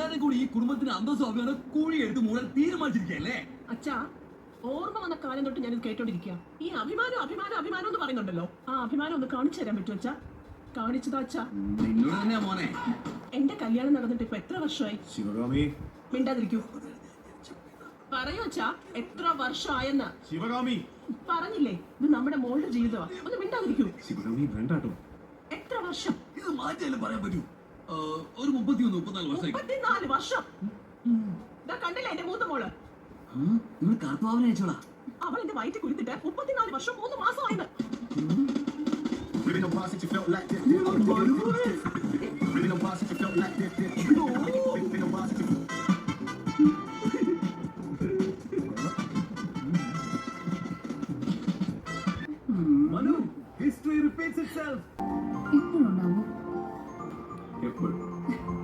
എല്ലാരും കൂടി ഈ കുടുംബത്തിന് അന്തസ്സും അഭിമാനം കൂടി എടുത്ത് മൂടാൻ തീരുമാനിച്ചിരിക്കല്ലേ അച്ഛാ ഓർമ്മ വന്ന കാലം തൊട്ട് ഞാനിത് കേട്ടോണ്ടിരിക്കുക ഈ അഭിമാനം അഭിമാനം അഭിമാനം എന്ന് പറയുന്നുണ്ടല്ലോ. ആ അഭിമാനം ഒന്ന് കാണിച്ചു തരാൻ പറ്റുമോ അച്ഛാ? കാണിച്ചതാ അച്ഛാ. നിന്നോട് തന്നെയാ മോനെ. എന്റെ കല്യാണം നടന്നിട്ട് ഇപ്പൊ എത്ര വർഷമായി? ശിവകാമി മിണ്ടാതിരിക്കൂ. പറയൂ അച്ഛാ എത്ര വർഷമായെന്ന്. ശിവകാമി പറഞ്ഞില്ലേ ഇത് നമ്മുടെ മോളുടെ ജീവിതമാണ് ഒന്ന് മിണ്ടാതിരിക്കൂ. ശിവകാമി വേണ്ടാട്ടോ. എത്ര വർഷം? ഇത് മാറ്റിയാലും പറയാൻ പറ്റൂ. ഒരു മുപ്പത്തിയൊന്ന് മുപ്പത്തിനാല് വർഷം മുപ്പത്തിനാല് വർഷം? കണ്ടില്ല എന്റെ മൂത്ത മോൾ? നിങ്ങൾ കാർത്താവിനെ അയച്ചോളാ. അവൾ എന്റെ വയറ്റിൽ കുരുത്തിട്ട് മുപ്പത്തിനാല് വർഷം മൂന്ന് മാസമായത് Manu history repeats itself Thank you.